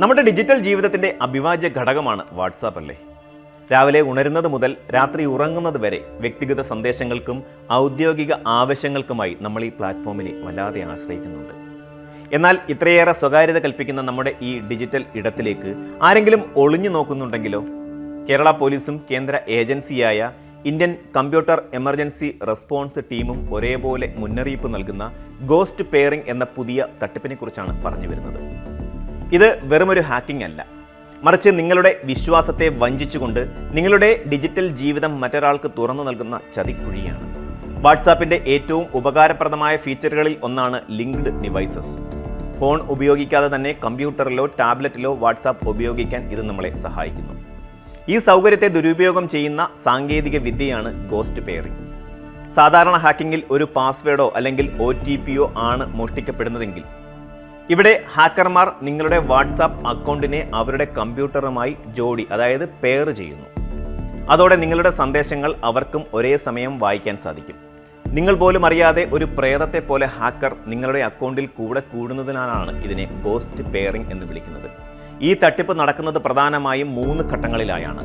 നമ്മുടെ ഡിജിറ്റൽ ജീവിതത്തിന്റെ അഭിവാജ്യ ഘടകമാണ് വാട്സാപ്പ് അല്ലേ? രാവിലെ ഉണരുന്നത് മുതൽ രാത്രി ഉറങ്ങുന്നത് വരെ വ്യക്തിഗത സന്ദേശങ്ങൾക്കും ഔദ്യോഗിക ആവശ്യങ്ങൾക്കുമായി നമ്മൾ ഈ പ്ലാറ്റ്ഫോമിനെ വല്ലാതെ ആശ്രയിക്കുന്നുണ്ട്. എന്നാൽ ഇത്രയേറെ സ്വകാര്യത കൽപ്പിക്കുന്ന നമ്മുടെ ഈ ഡിജിറ്റൽ ഇടത്തിലേക്ക് ആരെങ്കിലും ഒളിഞ്ഞു നോക്കുന്നുണ്ടെങ്കിലോ? കേരള പോലീസും കേന്ദ്ര ഏജൻസിയായ ഇന്ത്യൻ കമ്പ്യൂട്ടർ എമർജൻസി റെസ്പോൺസ് ടീമും ഒരേപോലെ മുന്നറിയിപ്പ് നൽകുന്ന ഗോസ്റ്റ് പെയറിംഗ് എന്ന പുതിയ തട്ടിപ്പിനെക്കുറിച്ചാണ് പറഞ്ഞു വരുന്നത്. ഇത് വെറുമൊരു ഹാക്കിംഗ് അല്ല. മറിച്ച് നിങ്ങളുടെ വിശ്വാസത്തെ വഞ്ചിച്ചുകൊണ്ട് നിങ്ങളുടെ ഡിജിറ്റൽ ജീവിതം മറ്റൊരാൾക്ക് തുറന്നു നൽകുന്ന ചതിക്കുഴിയാണ്. വാട്സാപ്പിന്റെ ഏറ്റവും ഉപകാരപ്രദമായ ഫീച്ചറുകളിൽ ഒന്നാണ് ലിങ്ക്ഡ് ഡിവൈസസ് ഫോൺ ഉപയോഗിക്കാതെ തന്നെ കമ്പ്യൂട്ടറിലോ ടാബ്ലറ്റിലോ വാട്സാപ്പ് ഉപയോഗിക്കാൻ ഇത് നമ്മളെ സഹായിക്കുന്നു. ഈ സൗകര്യത്തെ ദുരുപയോഗം ചെയ്യുന്ന സാങ്കേതിക വിദ്യയാണ് ഗോസ്റ്റ് പെയറിംഗ് സാധാരണ ഹാക്കിങ്ങിൽ ഒരു പാസ്വേഡോ അല്ലെങ്കിൽ ഒ ആണ് മോഷ്ടിക്കപ്പെടുന്നതെങ്കിൽ ഇവിടെ ഹാക്കർമാർ നിങ്ങളുടെ വാട്സാപ്പ് അക്കൗണ്ടിനെ അവരുടെ കമ്പ്യൂട്ടറുമായി ജോഡി അതായത് പെയർ ചെയ്യുന്നു. അതോടെ നിങ്ങളുടെ സന്ദേശങ്ങൾ അവർക്കും ഒരേ സമയം വായിക്കാൻ സാധിക്കും. നിങ്ങൾ പോലും അറിയാതെ ഒരു പ്രേതത്തെ പോലെ ഹാക്കർ നിങ്ങളുടെ അക്കൗണ്ടിൽ കൂടെ കൂടുന്നതിനാലാണ് ഇതിനെ പോസ്റ്റ് പെയറിംഗ് എന്ന് വിളിക്കുന്നത്. ഈ തട്ടിപ്പ് നടക്കുന്നത് പ്രധാനമായും മൂന്ന് ഘട്ടങ്ങളിലായാണ്.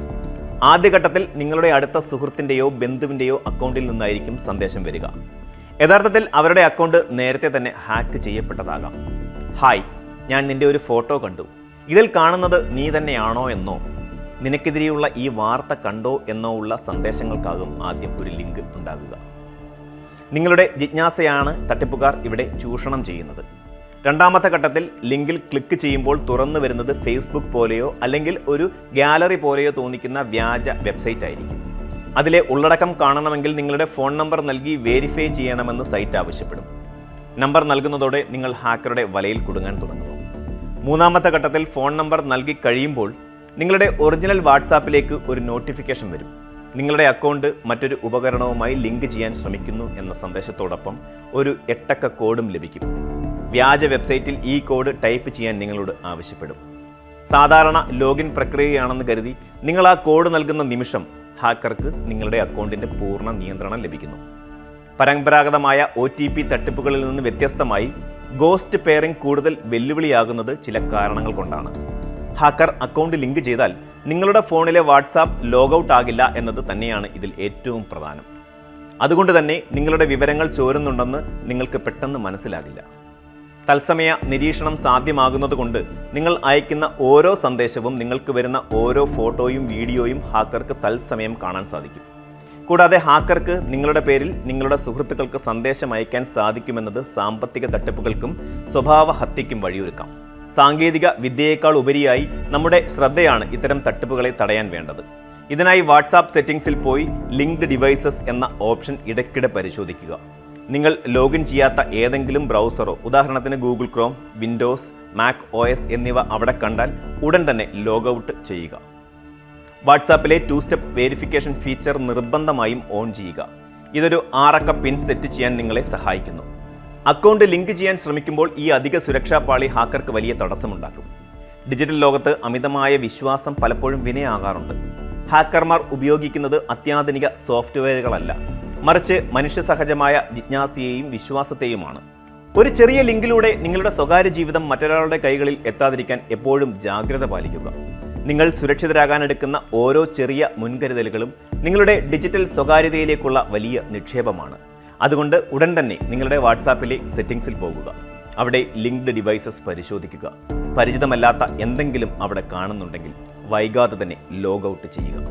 ആദ്യഘട്ടത്തിൽ നിങ്ങളുടെ അടുത്ത സുഹൃത്തിന്റെയോ ബന്ധുവിന്റെയോ അക്കൗണ്ടിൽ നിന്നായിരിക്കും സന്ദേശം വരിക. യഥാർത്ഥത്തിൽ അവരുടെ അക്കൗണ്ട് നേരത്തെ തന്നെ ഹാക്ക് ചെയ്യപ്പെട്ടതാകാം. ഹായ് ഞാൻ നിന്റെ ഒരു ഫോട്ടോ കണ്ടു. ഇതിൽ കാണുന്നത് നീ തന്നെയാണോ എന്നോ? നിനക്കെതിരെയുള്ള ഈ വാർത്ത കണ്ടോ എന്നോ ഉള്ള സന്ദേശങ്ങൾക്കാകും ആദ്യം ഒരു ലിങ്ക് ഉണ്ടാകുക. നിങ്ങളുടെ ജിജ്ഞാസയാണ് തട്ടിപ്പുകാർ ഇവിടെ ചൂഷണം ചെയ്യുന്നത്. രണ്ടാമത്തെ ഘട്ടത്തിൽ ലിങ്കിൽ ക്ലിക്ക് ചെയ്യുമ്പോൾ തുറന്നു വരുന്നത് ഫേസ്ബുക്ക് പോലെയോ അല്ലെങ്കിൽ ഒരു ഗാലറി പോലെയോ തോന്നിക്കുന്ന വ്യാജ വെബ്സൈറ്റ് ആയിരിക്കും. അതിലെ ഉള്ളടക്കം കാണണമെങ്കിൽ നിങ്ങളുടെ ഫോൺ നമ്പർ നൽകി വേരിഫൈ ചെയ്യണമെന്ന് സൈറ്റ് ആവശ്യപ്പെടും. നമ്പർ നൽകുന്നതോടെ നിങ്ങൾ ഹാക്കറുടെ വലയിൽ കുടുങ്ങാൻ തുടങ്ങുന്നു. മൂന്നാമത്തെ ഘട്ടത്തിൽ ഫോൺ നമ്പർ നൽകി കഴിയുമ്പോൾ നിങ്ങളുടെ ഒറിജിനൽ വാട്സാപ്പിലേക്ക് ഒരു നോട്ടിഫിക്കേഷൻ വരും. നിങ്ങളുടെ അക്കൗണ്ട് മറ്റൊരു ഉപകരണവുമായി ലിങ്ക് ചെയ്യാൻ ശ്രമിക്കുന്നു എന്ന സന്ദേശത്തോടൊപ്പം ഒരു എട്ടക്ക കോഡും ലഭിക്കും. വ്യാജ വെബ്സൈറ്റിൽ ഈ കോഡ് ടൈപ്പ് ചെയ്യാൻ നിങ്ങളോട് ആവശ്യപ്പെടും. സാധാരണ ലോഗിൻ പ്രക്രിയയാണെന്ന് കരുതി നിങ്ങൾ ആ കോഡ് നൽകുന്ന നിമിഷം ഹാക്കർക്ക് നിങ്ങളുടെ അക്കൗണ്ടിന്റെ പൂർണ നിയന്ത്രണം ലഭിക്കുന്നു. പരമ്പരാഗതമായ ഒ ടി പി തട്ടിപ്പുകളിൽ നിന്ന് വ്യത്യസ്തമായി ഗോസ്റ്റ് പെയറിംഗ് കൂടുതൽ വെല്ലുവിളിയാകുന്നത് ചില കാരണങ്ങൾ കൊണ്ടാണ്. ഹാക്കർ അക്കൗണ്ട് ലിങ്ക് ചെയ്താൽ നിങ്ങളുടെ ഫോണിലെ വാട്സാപ്പ് ലോഗൌട്ട് ആകില്ല എന്നത് തന്നെയാണ് ഇതിൽ ഏറ്റവും പ്രധാനം. അതുകൊണ്ട് തന്നെ നിങ്ങളുടെ വിവരങ്ങൾ ചോരുന്നുണ്ടെന്ന് നിങ്ങൾക്ക് പെട്ടെന്ന് മനസ്സിലാകില്ല. തത്സമയ നിരീക്ഷണം സാധ്യമാകുന്നതുകൊണ്ട് നിങ്ങൾ അയക്കുന്ന ഓരോ സന്ദേശവും നിങ്ങൾക്ക് വരുന്ന ഓരോ ഫോട്ടോയും വീഡിയോയും ഹാക്കർക്ക് തത്സമയം കാണാൻ സാധിക്കും. കൂടാതെ ഹാക്കർക്ക് നിങ്ങളുടെ പേരിൽ നിങ്ങളുടെ സുഹൃത്തുക്കൾക്ക് സന്ദേശം അയക്കാൻ സാധിക്കുമെന്നത് സാമ്പത്തിക തട്ടിപ്പുകൾക്കും സ്വഭാവ ഹത്യയ്ക്കും വഴിയൊരുക്കാം. സാങ്കേതിക വിദ്യയേക്കാൾ ഉപരിയായി നമ്മുടെ ശ്രദ്ധയാണ് ഇത്തരം തട്ടിപ്പുകളെ തടയാൻ വേണ്ടത്. ഇതിനായി വാട്സാപ്പ് സെറ്റിംഗ്സിൽ പോയി ലിങ്ക്ഡ് ഡിവൈസസ് എന്ന ഓപ്ഷൻ ഇടയ്ക്കിടെ പരിശോധിക്കുക. നിങ്ങൾ ലോഗിൻ ചെയ്യാത്ത ഏതെങ്കിലും ബ്രൗസറോ ഉദാഹരണത്തിന് Google Chrome Windows Mac O എന്നിവ അവിടെ കണ്ടാൽ ഉടൻ തന്നെ ലോഗൌട്ട് ചെയ്യുക. വാട്സാപ്പിലെ ടു സ്റ്റെപ്പ് വേരിഫിക്കേഷൻ ഫീച്ചർ നിർബന്ധമായും ഓൺ ചെയ്യുക. ഇതൊരു ആറക്ക പിൻ സെറ്റ് ചെയ്യാൻ നിങ്ങളെ സഹായിക്കുന്നു. അക്കൗണ്ട് ലിങ്ക് ചെയ്യാൻ ശ്രമിക്കുമ്പോൾ ഈ അധിക സുരക്ഷാ പാളി ഹാക്കർക്ക് വലിയ തടസ്സമുണ്ടാക്കും. ഡിജിറ്റൽ ലോകത്ത് അമിതമായ വിശ്വാസം പലപ്പോഴും വിനയാകാറുണ്ട്. ഹാക്കർമാർ ഉപയോഗിക്കുന്നത് അത്യാധുനിക സോഫ്റ്റ്വെയറുകളല്ല മറിച്ച് മനുഷ്യസഹജമായ ജിജ്ഞാസയെയും വിശ്വാസത്തെയുമാണ്. ഒരു ചെറിയ ലിങ്കിലൂടെ നിങ്ങളുടെ സ്വകാര്യ ജീവിതം മറ്റൊരാളുടെ കൈകളിൽ എത്താതിരിക്കാൻ എപ്പോഴും ജാഗ്രത പാലിക്കുക. നിങ്ങൾ സുരക്ഷിതരാകാൻ എടുക്കുന്ന ഓരോ ചെറിയ മുൻകരുതലുകളും നിങ്ങളുടെ ഡിജിറ്റൽ സ്വകാര്യതയിലേക്കുള്ള വലിയ നിക്ഷേപമാണ്. അതുകൊണ്ട് ഉടൻ തന്നെ നിങ്ങളുടെ വാട്സാപ്പിലെ സെറ്റിംഗ്സിൽ പോകുക. അവിടെ ലിങ്ക്ഡ് ഡിവൈസസ് പരിശോധിക്കുക. പരിചിതമല്ലാത്ത എന്തെങ്കിലും അവിടെ കാണുന്നുണ്ടെങ്കിൽ വൈകാതെ തന്നെ ലോഗൌട്ട് ചെയ്യുക.